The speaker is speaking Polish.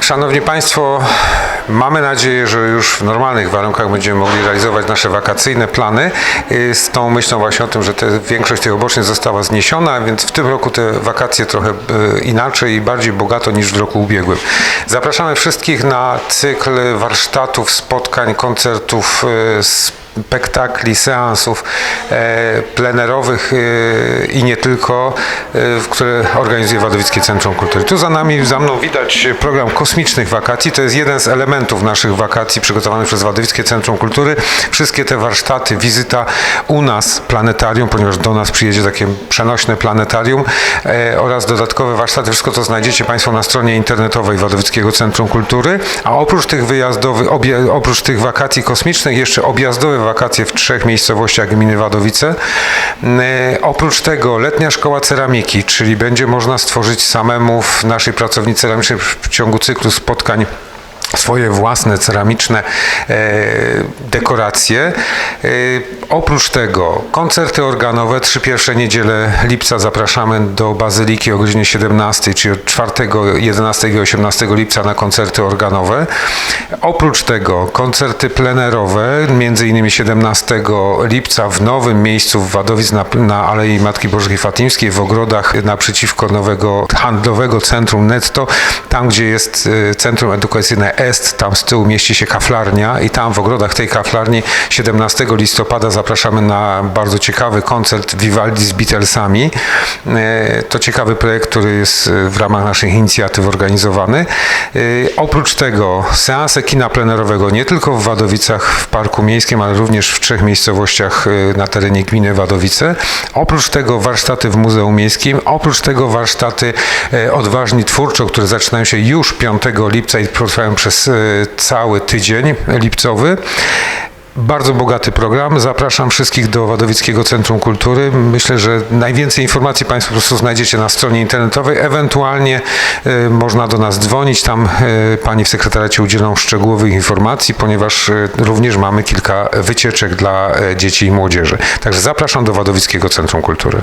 Szanowni Państwo, mamy nadzieję, że już w normalnych warunkach będziemy mogli realizować nasze wakacyjne plany y, z tą myślą właśnie o tym, że te, większość tych obostrzeń została zniesiona, więc w tym roku te wakacje trochę y, inaczej i bardziej bogato niż w roku ubiegłym. Zapraszamy wszystkich na cykl warsztatów, spotkań, koncertów, y, spektakli, seansów e, plenerowych e, i nie tylko, e, które organizuje Wadowickie Centrum Kultury. Tu za nami, za mną widać program kosmicznych wakacji. To jest jeden z elementów naszych wakacji przygotowanych przez Wadowickie Centrum Kultury. Wszystkie te warsztaty, wizyta u nas, planetarium, ponieważ do nas przyjedzie takie przenośne planetarium oraz dodatkowe warsztaty. Wszystko to znajdziecie Państwo na stronie internetowej Wadowickiego Centrum Kultury. A oprócz tych wyjazdowych, oprócz tych wakacji kosmicznych, jeszcze objazdowe wakacje w trzech miejscowościach gminy Wadowice. E, Oprócz tego letnia szkoła ceramiki, czyli będzie można stworzyć samemu w naszej pracowni ceramicznej w ciągu cyklu spotkań swoje własne ceramiczne e, dekoracje. E, oprócz tego koncerty organowe, trzy pierwsze niedziele lipca zapraszamy do Bazyliki o godzinie 17, czyli od 4, 11 i 18 lipca na koncerty organowe. Oprócz tego koncerty plenerowe, między innymi 17 lipca w nowym miejscu w Wadowic na, na Alei Matki Bożej Fatimskiej w ogrodach naprzeciwko nowego handlowego centrum Netto, tam gdzie jest e, centrum edukacyjne EST, tam z tyłu mieści się kaflarnia i tam w ogrodach tej kaflarni 17 listopada zapraszamy na bardzo ciekawy koncert Vivaldi z Beatlesami. E, To ciekawy projekt, który jest e, w ramach naszych inicjatyw organizowany. E, Oprócz tego seanse kina plenerowego nie tylko w Wadowicach w Parku Miejskim, ale również w trzech miejscowościach na terenie gminy Wadowice. Oprócz tego warsztaty w Muzeum Miejskim, oprócz tego warsztaty Odważni Twórczo, które zaczynają się już 5 lipca i trwają przez e, cały tydzień lipcowy. Bardzo bogaty program. Zapraszam wszystkich do Wadowickiego Centrum Kultury. Myślę, że najwięcej informacji Państwo po prostu znajdziecie na stronie internetowej. Ewentualnie e, można do nas dzwonić. Tam e, Pani w sekretariacie udzielą szczegółowych informacji, ponieważ e, również mamy kilka wycieczek dla e, dzieci i młodzieży. Także zapraszam do Wadowickiego Centrum Kultury.